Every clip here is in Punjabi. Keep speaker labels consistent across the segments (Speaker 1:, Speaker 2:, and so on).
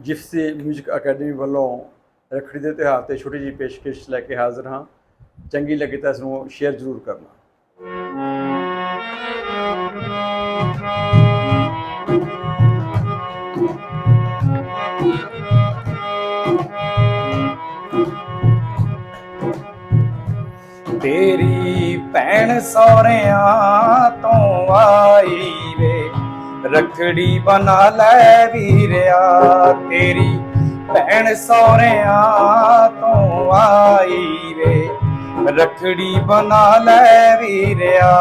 Speaker 1: ਜਿਫਸੀ 뮤직 ਅਕੈਡਮੀ ਵੱਲੋਂ ਰਖੜੀ ਦੇ ਤਿਉਹਾਰ ਤੇ ਛੋਟੀ ਜੀ ਪੇਸ਼ਕਸ਼ ਲੈ ਕੇ ਹਾਜ਼ਰ ਹਾਂ। ਚੰਗੀ ਲੱਗੇ ਤਾਂ ਇਸ ਨੂੰ ਸ਼ੇਅਰ ਜ਼ਰੂਰ ਕਰਨਾ।
Speaker 2: ਤੇਰੀ ਭੈਣ ਸੋਹਰਿਆਂ ਤੋਂ ਰਖੜੀ ਬਣਾ ਲੈ ਵੀਰਿਆ, ਤੇਰੀ ਭੈਣ ਸਹੁਰਿਆਂ ਤੋਂ ਆਈ ਵੇ। ਰਖੜੀ ਬਣਾ ਲੈ ਵੀਰਿਆ,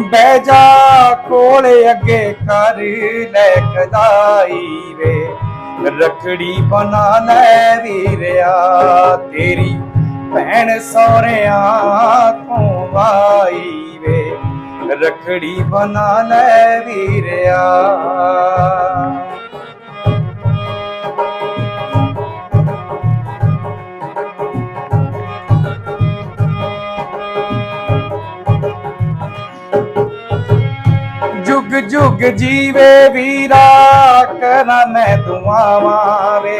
Speaker 2: ਬਹਿ ਜਾ ਕੋਲੇ ਅੱਗੇ ਕਰ ਲੈ ਕਦਾਈ ਵੇ। ਰਖੜੀ ਬਣਾ ਲੈ ਵੀਰਿਆ, ਤੇਰੀ ਭੈਣ ਸਹੁਰਿਆਂ ਤੋਂ ਆਈ ਰਖੜੀ ਬਣਾ ਲੈ ਵੀਰਿਆ। ਜੁਗ ਜੁਗ ਜੀਵੇ ਵੀਰਾ ਕਰਾਂ ਮੈਂ ਦੁਆਵਾਂ ਵੇ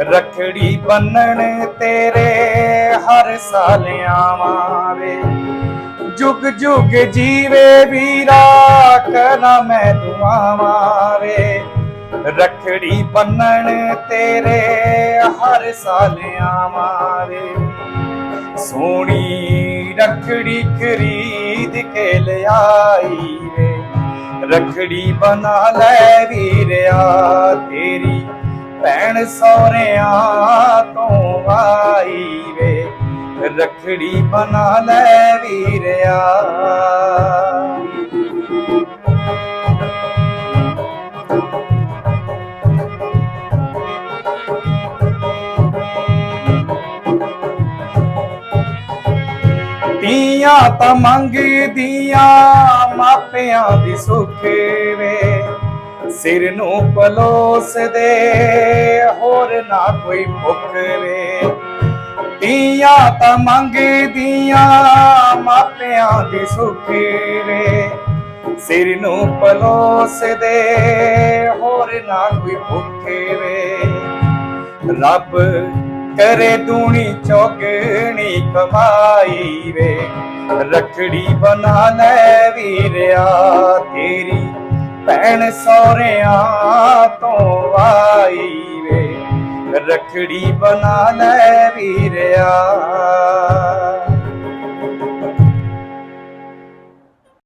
Speaker 2: ਰਖੜੀ ਬੰਨਣ ਤੇਰੇ ਹਰ ਸਾਲ ਆਵਾਂ ਵੇ ਜੁਗ ਜੁਗ ਜੀਵੇ ਵੀਰਾ ਕਰਾਂ ਮੈਂ ਦੁਆਵਾਂ ਵੇ ਰਖੜੀ ਬੰਨਣ ਤੇਰੇ, ਹਰ ਸਾਲ ਆਵਾਂ ਵੇ ਸੋਹਣੀ ਰਖੜੀ ਖਰੀਦ ਕੇ ਲਿਆਈ ਵੇ ਰਖੜੀ ਬਣਾ ਲੈ ਵੀਰਿਆ, ਤੇਰੀ ਭੈਣ ਸਹੁਰਿਆਂ ਤੋਂ ਆਈ ਵੇ ਰਖੜੀ ਬਣਾ ਲੈ ਵੀਰਿਆ। ਤੀਆਂ ਤਾਂ ਮੰਗਦੀਆਂ, ਮਾਪਿਆਂ ਦੀ ਸੁੱਖ ਵੇ। ਸਿਰ ਨੂੰ ਪਲੋਸ ਦੇ ਹੋਰ ਨਾ ਕੋਈ ਭੁੱਖ ਵੇ। ਧੀਆਂ ਤਾਂ ਮੰਗਦੀਆਂ, ਮਾਪਿਆਂ ਦੀ ਸੁੱਖ ਵੇ। ਸਿਰ ਨੂੰ ਪਲੋਸ ਹੋਰ ਨਾ ਕੋਈ ਭੁੱਖ ਵੇ। ਰੱਬ ਕਰੇ ਦੂਣੀ ਚੋਗਣੀ ਕਮਾਈ ਵੇ। ਰਖੜੀ ਬਣਾ ਲੈ ਵੀਰਿਆ ਤੇਰੀ, ਭੈਣ ਸਹੁਰਿਆਂ ਤੋਂ ਰਖੜੀ ਬਣਾ ਲੈ ਵੀਰਿਆ।